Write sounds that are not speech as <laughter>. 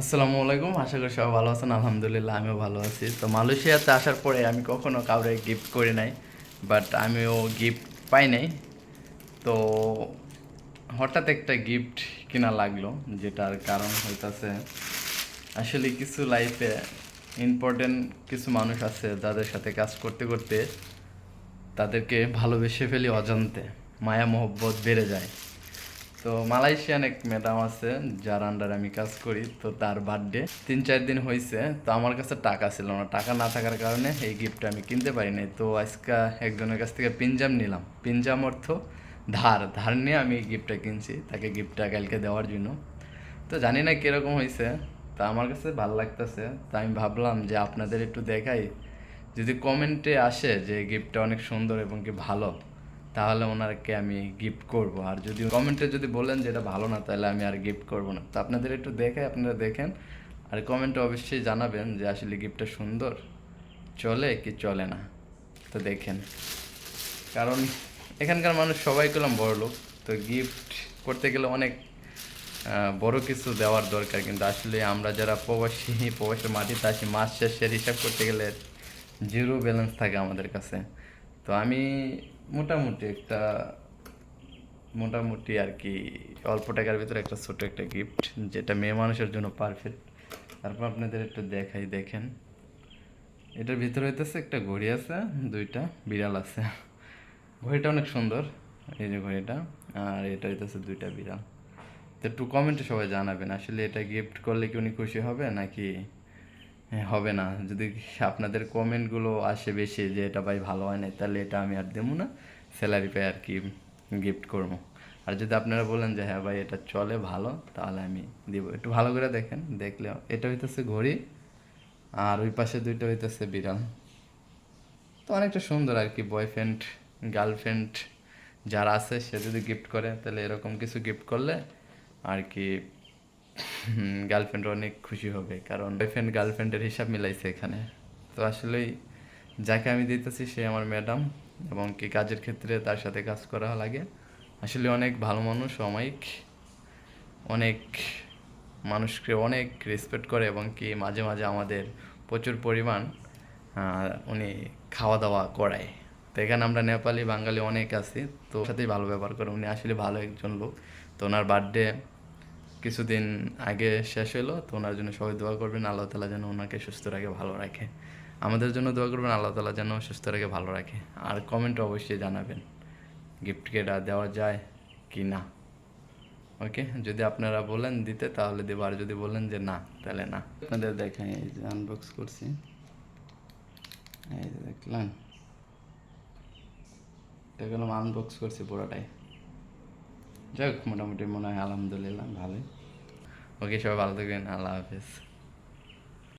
আসসালামু আলাইকুম, আশা করি সবাই ভালো আছেন। আলহামদুলিল্লাহ, আমিও ভালো আছি। তো মালয়েশিয়াতে আসার পরে আমি কখনো কাউরে গিফট করি নাই বাট আমিও গিফট পাই নাই। তো হঠাৎ একটা গিফট কিনা লাগল, যেটার কারণ হইতাছে, আসলে কিছু লাইফে ইম্পর্টেন্ট কিছু মানুষ আছে, যাদের সাথে কাজ করতে করতে তাদেরকে ভালোবেসে ফেলি অজান্তে মায়া মহব্বত বেড়ে যায়। তো মালয়েশিয়ান এক ম্যাডাম আছে, যার আন্ডারে আমি কাজ করি, তো তার বার্থডে তিন, চার দিন হয়েছে তো আমার কাছে টাকা ছিল না। টাকা না থাকার কারণে এই গিফটটা আমি কিনতে পারি নাই। তো আজকে একজনের কাছ থেকে পিনজাম নিলাম। পিনজাম অর্থ ধার। ধার নিয়ে আমি এই গিফটটা কিনছি, তাকে গিফটটা কালকে দেওয়ার জন্য। তো জানি না কীরকম হয়েছে তা আমার কাছে ভালো লাগতেছে। তা আমি ভাবলাম যে আপনাদের একটু দেখাই। যদি কমেন্টে আসে যে গিফটটা অনেক সুন্দর এবং কি ভালো তাহলে ওনাকে আমি গিফট করব। আর যদি কমেন্টে যদি বলেন যে এটা ভালো না, তাহলে আমি আর গিফট করব না। তো আপনাদের একটু দেখে, আপনারা দেখেন। আর কমেন্টে অবশ্যই জানাবেন যে আসলে গিফটটা সুন্দর। চলে কি চলে না? তো দেখেন। কারণ এখানকার মানুষ সবাই করলাম বড় লোক। তো গিফট করতে গেলে অনেক বড় কিছু দেওয়ার দরকার। কিন্তু আসলে আমরা যারা প্রবাসী, <laughs> প্রবাসের মাটিতে আসি, মাস শেষের হিসাব করতে গেলে জিরো ব্যালেন্স থাকে আমাদের কাছে। তো আমি মোটামুটি একটা, মোটামুটি আর কি অল্প টাকার ভিতরে একটা ছোট একটা গিফট যেটা মেয়ে মানুষের জন্য পারফেক্ট তারপর আপনাদের একটু দেখাই, দেখেন। এটার ভিতরে হইতেছে একটা ঘড়ি আছে, দুইটা, বিড়াল আছে। ঘড়িটা অনেক সুন্দর, এই যে ঘড়িটা, আর এটা হইতেছে দুইটা বিড়াল। তো একটু কমেন্টে সবাই জানাবেন, আসলে এটা গিফট করলে কি উনি খুশি হবে, নাকি হবে না। যদি আপনাদের কমেন্টগুলো আসে বেশি যে এটা ভাই ভালো হয় না তাহলে এটা আমি আর দেবো না। স্যালারি পেয়ে আর কি গিফট করব। আর যদি আপনারা বলেন যে হ্যাঁ ভাই এটা চলে ভালো, তাহলে আমি দিব। একটু ভালো করে দেখেন, দেখলে এটা হইতেছে ঘড়ি, আর ওই পাশে দুইটা হইতেছে বিড়াল। তো অনেকটা সুন্দর আর কি বয়ফ্রেন্ড গার্লফ্রেন্ড যারা আছে, সে যদি গিফট করে, তাহলে এরকম কিছু গিফট করলে আর কি গার্লফ্রেন্ড অনেক খুশি হবে, কারণ বয়ফ্রেন্ড গার্লফ্রেন্ডের হিসাব মিলাইছে এখানে। তো আসলেই যাকে আমি দিতেছি সে আমার ম্যাডাম এবং কি কাজের ক্ষেত্রে তার সাথে কাজ করা লাগে। আসলে অনেক ভালো মানুষ, অমায়িক, অনেক মানুষকে অনেক রেসপেক্ট করে এবং কি মাঝে মাঝে আমাদের প্রচুর পরিমাণ উনি খাওয়া দাওয়া করায়। তো এখানে আমরা নেপালি, বাঙালি অনেক আছি, তো সাথেই ভালো ব্যবহার করে, উনি আসলে ভালো একজন লোক। তো ওনার বার্থডে কিছুদিন আগে শেষ হলো তো ওনার জন্য সবাই দোয়া করবেন, আল্লাহ তালা যেন ওনাকে সুস্থ রাখে, ভালো রাখে। আমাদের জন্য দোয়া করবেন, আল্লাহ তালা যেন সুস্থ রাখে, ভালো রাখে। আর কমেন্ট অবশ্যই জানাবেন গিফট কেটা দেওয়া যায় কি না। ওকে যদি আপনারা বলেন দিতে, তাহলে দেবো, আর যদি বলেন যে না, তাহলে না। আপনাদের দেখাই এই যে আনবক্স করছি। এই যে দেখলাম এগুলো আনবক্স করছি পুরোটাই। যাই হোক মোটামুটি মনে হয় আলহামদুলিল্লাহ ভালোই। ওকে সবাই ভালো থাকবেন আল্লাহ হাফিজ।